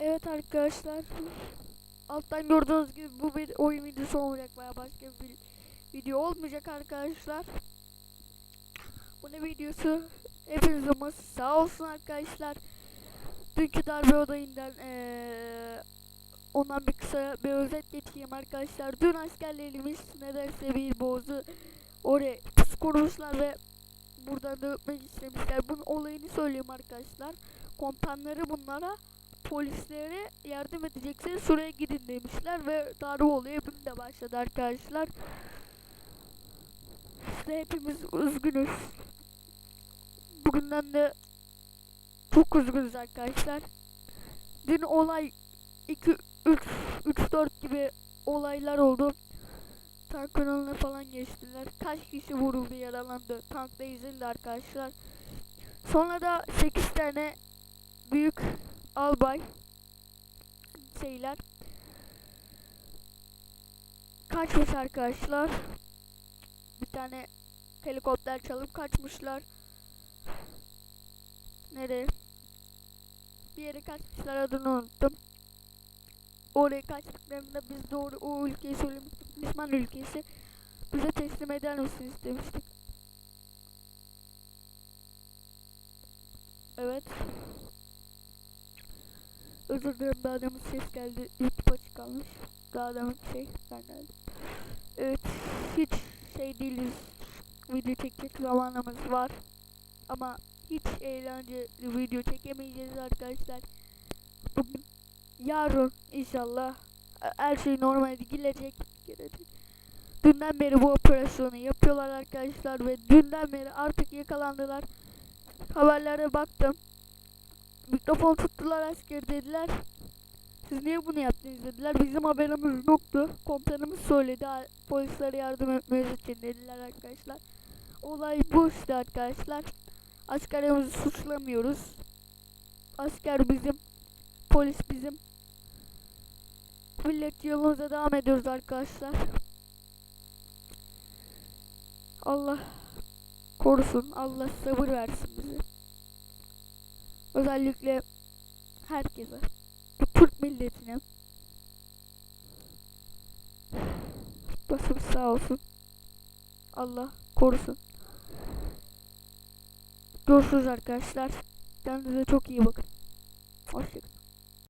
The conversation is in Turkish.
Evet arkadaşlar. Alttan gördüğünüz gibi bu bir oyun videosu olacak veya başka bir video olmayacak arkadaşlar. Bu ne videosu? Hepinizin sağ olsun arkadaşlar. Dünkü darbe olayından eee ondan bir kısa bir özet geçeyim arkadaşlar. Dün askerlerimiz nedense bir bozu oraya pus kurmuşlar ve buradan da öpmek istemişler. Bunun olayını söyleyeyim arkadaşlar. Komutanları bunlara polislere yardım edecekseniz şuraya gidin demişler ve darbe olayı bugün de başladı arkadaşlar. İşte hepimiz üzgünüz. Bugünden de çok üzgünüz arkadaşlar. Dün olay 2 3 3 4 gibi olaylar oldu. Tank kanalına falan geçtiler. Kaç kişi vuruldu, yaralandı. Tankta ezildi arkadaşlar. Sonra da 8 tane büyük albay şeyler kaçmış arkadaşlar. Bir tane helikopter çalıp kaçmışlar. Nereye? Bir yere kaçmışlar adını unuttum. Oraya kaçtıklarında biz doğru o ülkeyi söylemiştik. Düşman ülkesi. Bize teslim eder misiniz demiştik. Evet. Özür dilerim daha demin ses geldi. YouTube açık kalmış. Daha demin şey ben geldim. Evet hiç şey değiliz. Video çekecek zamanımız var. Ama hiç eğlenceli video çekemeyeceğiz arkadaşlar. Bugün yarın inşallah e, her şey normale gelecek. gelecek. Dünden beri bu operasyonu yapıyorlar arkadaşlar ve dünden beri artık yakalandılar. Haberlere baktım. Mikrofon tuttular asker dediler. Siz niye bunu yaptınız dediler. Bizim haberimiz yoktu. Komutanımız söyledi. "Ha, Polislere yardım etmeniz için dediler arkadaşlar. Olay bu işte arkadaşlar. Askerimizi suçlamıyoruz. Asker bizim. Polis bizim. Millet yolumuza devam ediyoruz arkadaşlar. Allah korusun. Allah sabır versin bize. Özellikle herkese. Türk milletine. Başımız sağ olsun. Allah korusun. Görüşürüz arkadaşlar. Kendinize çok iyi bakın. Hoşçakalın.